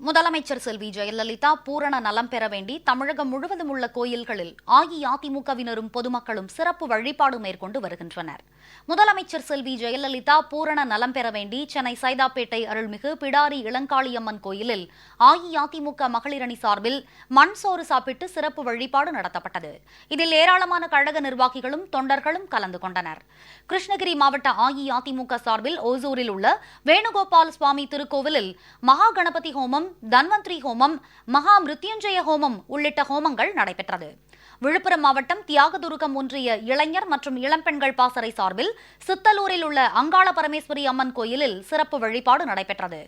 முதலமைச்சர் செல்வி ஜெயலலிதா பூரண நலம் பெற வேண்டி தமிழகம் முழுவதும் உள்ள கோயில்களில் அஇஅதிமுகவினரும் பொதுமக்களும் சிறப்பு வழிபாடு மேற்கொண்டு வருகின்றனர். முதலமைச்சர் செல்வி ஜெயலலிதா பூரண நலம் பெற வேண்டி சென்னை சைதாப்பேட்டை அருள்மிகு பிடாரி இளங்காளியம்மன் கோயிலில் அஇஅதிமுக மகளிரணி சார்பில் மண் சோறு சாப்பிட்டு சிறப்பு வழிபாடு நடத்தப்பட்டது. இதில் ஏராளமான கழக நிர்வாகிகளும் தொண்டர்களும் கலந்து கொண்டனர். கிருஷ்ணகிரி மாவட்ட அஇஅதிமுக சார்பில் ஓசூரில் உள்ள வேணுகோபால் சுவாமி திருக்கோவிலில் மகா கணபதி ஹோமம் தன்வந்திரி ஹோமம் மகா மிருத்யுஞ்சய ஹோமம் உள்ளிட்ட ஹோமங்கள் நடைபெற்றது. விழுப்புரம் மாவட்டம் தியாகதுருகம் ஒன்றிய இளைஞர் மற்றும் இளம்பெண்கள் பாசறை சார்பில் சித்தலூரில் உள்ள அங்காள பரமேஸ்வரி அம்மன் கோயிலில் சிறப்பு வழிபாடு நடைபெற்றது.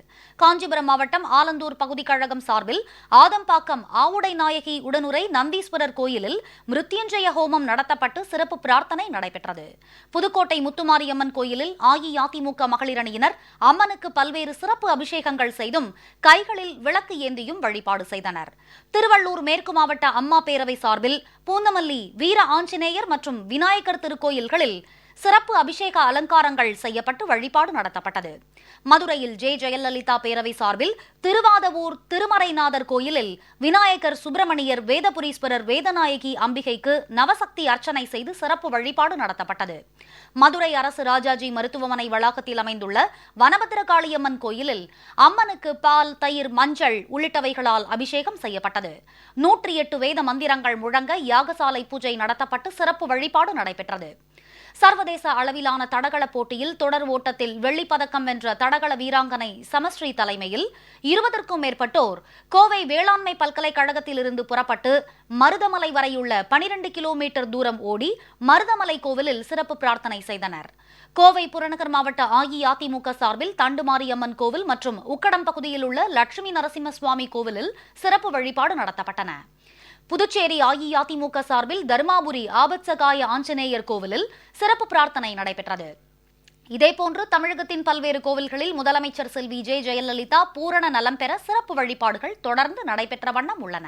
காஞ்சிபுரம் மாவட்டம் ஆலந்தூர் பகுதி கழகம் சார்பில் ஆதம்பாக்கம் ஆவுடை நாயகி உடனுரை நந்தீஸ்வரர் கோயிலில் மிருத்யுஞ்சய ஹோமம் நடத்தப்பட்டு சிறப்பு பிரார்த்தனை நடைபெற்றது. புதுக்கோட்டை முத்துமாரியம்மன் கோயிலில் அஇஅதிமுக மகளிரணியினர் அம்மனுக்கு பல்வேறு சிறப்பு அபிஷேகங்கள் செய்தும் கைகளில் விளக்கு ஏந்தியும் வழிபாடு செய்தனர். திருவள்ளூர் மேற்கு மாவட்ட அம்மா பேரவை சார்பில் பூந்தமல்லி வீர ஆஞ்சநேயர் மற்றும் விநாயகர் திருக்கோயில்களில் சிறப்பு அபிஷேக அலங்காரங்கள் செய்யப்பட்டு வழிபாடு நடத்தப்பட்டது. மதுரையில் ஜே. ஜெயலலிதா பேரவை சார்பில் திருவாதவூர் திருமறைநாதர் கோயிலில் விநாயகர் சுப்பிரமணியர் வேதபுரீஸ்வரர் வேதநாயகி அம்பிகைக்கு நவசக்தி அர்ச்சனை செய்து சிறப்பு வழிபாடு நடத்தப்பட்டது. மதுரை அரசு ராஜாஜி மருத்துவமனை வளாகத்தில் அமைந்துள்ள வனபத்திரகாளியம்மன் கோயிலில் அம்மனுக்கு பால் தயிர் மஞ்சள் உள்ளிட்டவைகளால் அபிஷேகம் செய்யப்பட்டது. நூற்றி எட்டு வேத மந்திரங்கள் முழங்க யாகசாலை பூஜை நடத்தப்பட்டு சிறப்பு வழிபாடு நடைபெற்றது. சர்வதேச அளவிலான தடகள போட்டியில் தொடர் ஓட்டத்தில் வெள்ளிப் பதக்கம் வென்ற தடகள வீராங்கனை சமஸ்ரீ தலைமையில் இருபதற்கும் மேற்பட்டோர் கோவை வேளாண்மை பல்கலைக்கழகத்திலிருந்து புறப்பட்டு மருதமலை வரையுள்ள பனிரெண்டு கிலோமீட்டர் தூரம் ஓடி மருதமலை கோவிலில் சிறப்பு பிரார்த்தனை செய்தனர். கோவை புறநகர் மாவட்ட அஇஅதிமுக சார்பில் தண்டுமாரியம்மன் கோவில் மற்றும் உக்கடம் பகுதியில் உள்ள லட்சுமி நரசிம்ம சுவாமி கோவிலில் சிறப்பு வழிபாடு நடத்தப்பட்டன. புதுச்சேரி அஇஅதிமுக சார்பில் தருமாபுரி ஆபத்சகாய ஆஞ்சநேயர் கோவிலில் சிறப்பு பிரார்த்தனை நடைபெற்றது. இதேபோன்று தமிழகத்தின் பல்வேறு கோவில்களில் முதலமைச்சர் செல்வி ஜெ ஜெயலலிதா பூரண நலம் பெற சிறப்பு வழிபாடுகள் தொடர்ந்து நடைபெற்ற வண்ணம் உள்ளன.